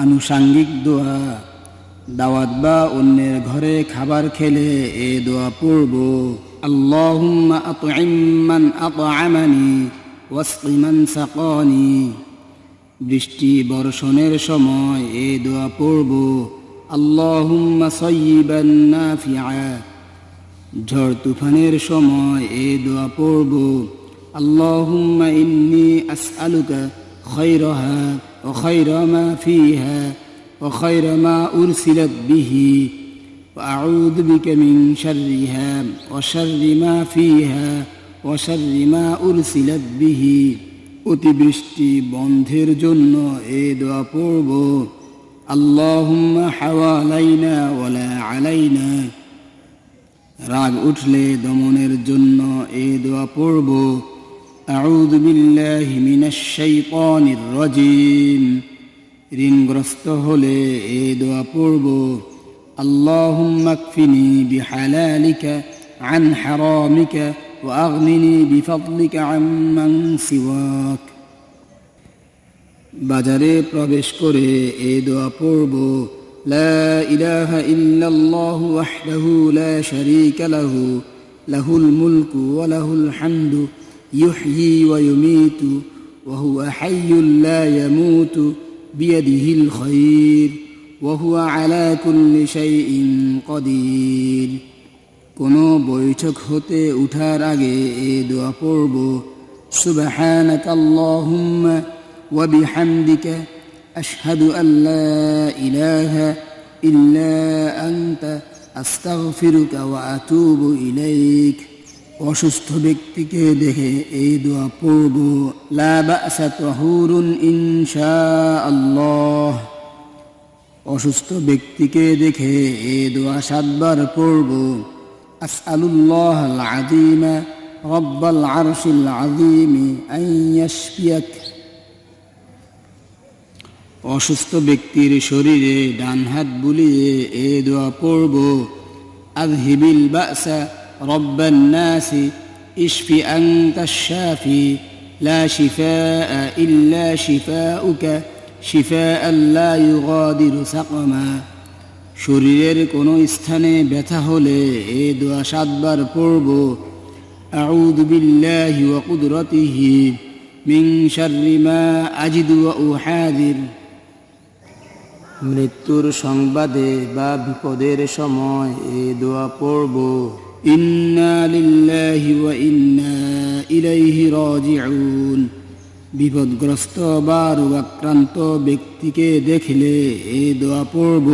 আনুষাঙ্গিক দোয়া। দাওয়াত বা অন্যের ঘরে খাবার খেলে এ দোয়া পড়ব। মান মান সাকানি। বৃষ্টি বর্ষণের সময় এ দোয়া পড়ব। আল্লাহুম্মা ঝড় তুফানের সময় এ দোয়া পড়ব। আল্লাহুম্মা ইন্নি আসআলুকা খায়রাহা। ওয়া খায়রা মা ফিহা ওয়া খায়রা মা উরসিলাত বিহি وأعوذ بك من شرها وشر ما فيها وشر ما أرسلت به অতিবৃষ্টি বন্ধের জন্য এ দোয়া পড়ব আল্লাহুম্মা হাওয়ালাইনা ওয়ালা আলাইনা রাগ উঠলে দমনের জন্য এ দোয়া পড়ব আউযু বিল্লাহি মিনাশ শাইতানির রাজিম ঋণগ্রস্ত হলে এ দোয়া পড়ব আল্লাহুম্মা কফিনি বিহালালিকা عن حرامك وأغنني بفضلك عمن سواك বাজারে প্রবেশ করে এ দোয়া পড়ব লা ইলাহা ইল্লাল্লাহু ওয়াহদাহু লা শারীকা লাহু লাহুল মুলকু ওয়া লাহুল হামদু ইউহয়ি ওয়া ইউমীতু ওয়া হুয়া হাইয়্যুল লা ইয়ামুতু বিয়াদিহিল খায়র ওয়া হুয়া আলা কুল্লি শাইইন কাদির কোনো বৈঠক হতে উঠার আগে এ দোয়া পড়ব সুবহানাকা আল্লাহুম্মা ওয়া বিহামদিকা আশহাদু আল্লা ইলাহা ইল্লা আনতা আস্তাগফিরুকা ওয়া আতুবু ইলাইক অসুস্থ ব্যক্তিকে দেখে এই দোয়া পড়ব। লাহুরুন ইনশা আল্লাহ অসুস্থ ব্যক্তিকে দেখে এই দোয়া সাতবার পড়ব। আসআলুল্লাহ আদিমা রব্বাল আরশিল আদিমি আইয়াশফিয়াক অসুস্থ ব্যক্তির শরীরে ডান হাত বুলিয়ে এ দোয়া পড়ব। আজহিবিল বাসা রব্বান নাসি ইশফি আনতা শাফি লা শিফাআ ইল্লা শিফাউকা শিফাআন লা ইউগাদিরু সাকমা শরীরের কোনো স্থানে ব্যথা হলে এ দোয়া সাতবার পড়ব। ওয়া কুদরতিহি মিন শাররি মা আজিদু ওয়া উহাদির। মৃত্যুর সংবাদে বা বিপদের সময় এ দোয়া পড়ব। ইন্না লিল্লাহি ওয়া ইন্না ইলাইহি রাজিউন বিপদগ্রস্ত বা রোগাক্রান্ত ব্যক্তিকে দেখলে এ দোয়া পড়ব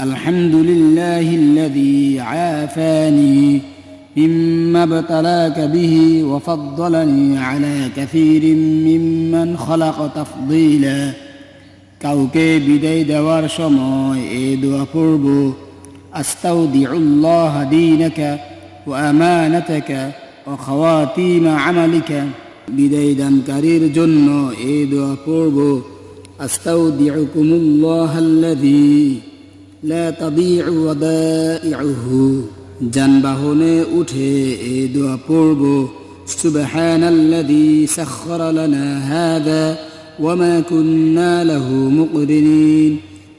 الحمد لله الذي عافاني مما ابتلاك به وفضلني على كثير ممن خلق تفضيلا কাউকে বিদায় দেওয়ার সময় এ দোয়া পড়ব أستودع الله دينك وأمانتك وخواتيم عملك বিদায় দানকারীর জন্য এ দোয়া পড়ব أستودعكم الله الذي لا تضيع ودائعه যানবাহনে উঠে এ দোয়া পড়ব سبحان الذي سخر لنا هذا وما كنا له مقرنين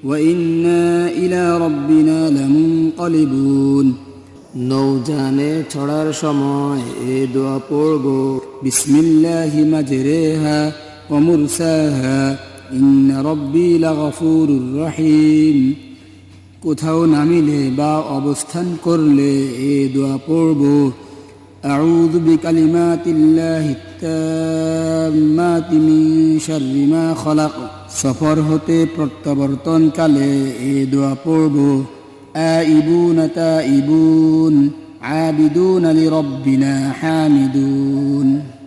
وإنا إلى ربنا لمنقلبون নৌজানে ছড়ার সময় এ দোয়া পড়ব বিসমিল্লাহি মাজরেহা ومرساها إن ربي لغفور رحيم কোথাও নামিলে বা অবস্থান করলে এ দোয়া পড়ব أعوذ بكلمات الله التامات من شر ما خلق সফর হতে প্রত্যাবর্তনকালে এ দোয়া পড়ব। আইবুন তাইবুন আবিদুন আলী রব্বিনা হামিদুন।